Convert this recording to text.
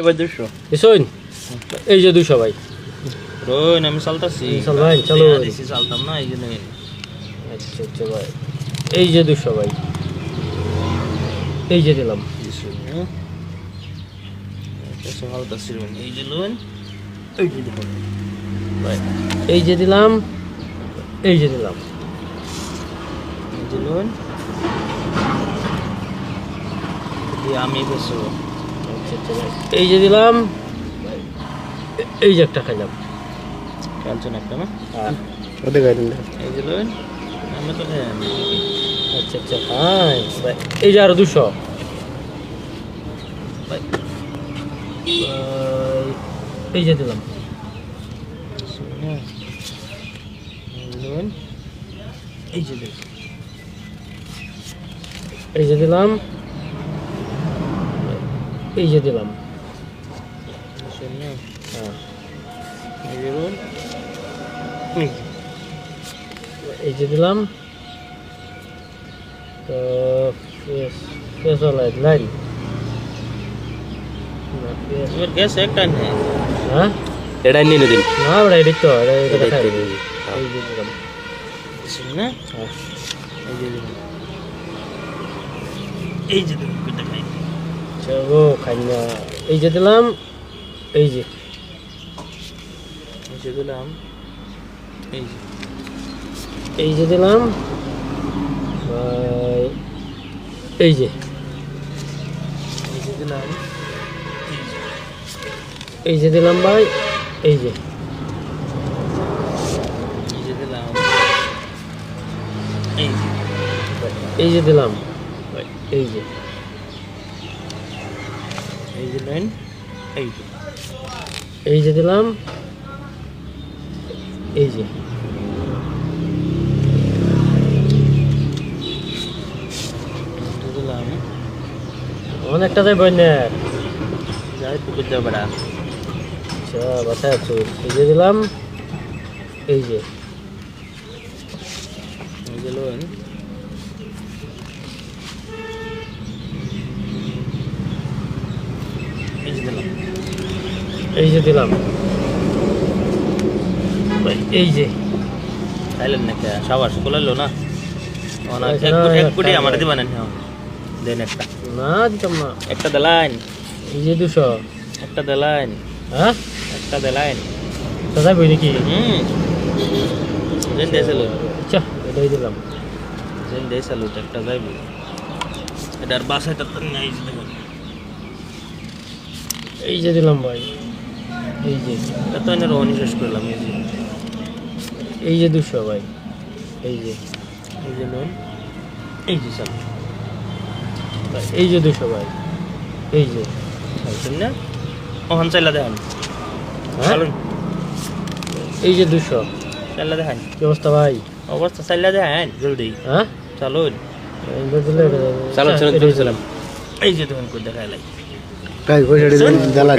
এবার দুশো। এসোন এই যে দুশো ভাই। আমি চালতাছি। চল ভাই, চলো। চালতাম না এই জন্য আচ্ছা আচ্ছা ভাই। এই যে দুশো ভাই। এই যে দিলাম। এই যে লোন এই যে দিলাম। এই যে দিলাম এই যে দিলাম। এই যে লোন দিয়ে আমি বেসো ভাই এই যে দিলাম এই যে একটা খাইলাম। খেলছো না একটা না? হ্যাঁ। ওদের গাইডেন এই যে লোন আমি তো আচ্ছা আচ্ছা ভাই এই যে আরও দুশো। এই যে দিলাম। এই যে লোন এই যে লোন এই যে দিলাম। এই যে দিলাম শোনো হ্যাঁ এই যে লোন এই যে দিলাম তো ফেস ফেস ওলাই লাইন না ফেস এবার গ্যাস একটা নেই হ্যাঁ এটা নিয়ে দিন না বড় এদিক তো এটা এটা এটাই দেখাই তো দিই। দিই। হ্যাঁ। এই যে দিলাম না হ্যাঁ এই যে দিলাম এই যে দিলাম খাই চলো খাই না এই যে দিলাম এই যে। এই যে দিলাম এই যে। এই যে দিলাম এই যে। এই যে দিলাম এই যে। দিলাম ভাই এই যে। এই যে দিলাম এই যে। এই যে ভাই, এই যে। এই যে দিলাম। এই যে। দিলাম। অনেকটা যাই বন্যার যাই পুকুর যাও বেড়া। আচ্ছা বাসায় আছো। এই যে দিলাম। এই যে। এই যে লোন এই যে দিলাম। এই যে খাইলেন না কে সবার খোলালো না? এক কোটি একটা কোটি আমার খাইলো। দেন একটা। না দিতাম না। একটা দেলাইন এই যে দুশো। একটা দেলাইন হ্যাঁ? একটা দেলাইন যাবই নাকি? হুম। দেন দিয়েছিল আচ্ছা এটাই দিলাম। দেন দিয়েছিল একটা যাইব। এটার বাসায় তো নাই এই যে দিলাম ভাই। এই যে। এটা তো এনে রোহনি শেষ করলাম এই যে। এই যে দুশো ভাই। এই যে। এই যে লোন এই যে চাল। এই যে দুশো ভাই। এই যে। চালছেন না। ওখান চাইলা দেখান। হ্যাঁ? এই যে দুশো। চাইলা দেখান। কি অবস্থা ভাই? অবস্থা চাইলা দেখান জলদি। হ্যাঁ? চালুন। চালান, চালান। এই যে। তখন করে দেখাইলাই তাই পয়সা দিলেন জ্বালান।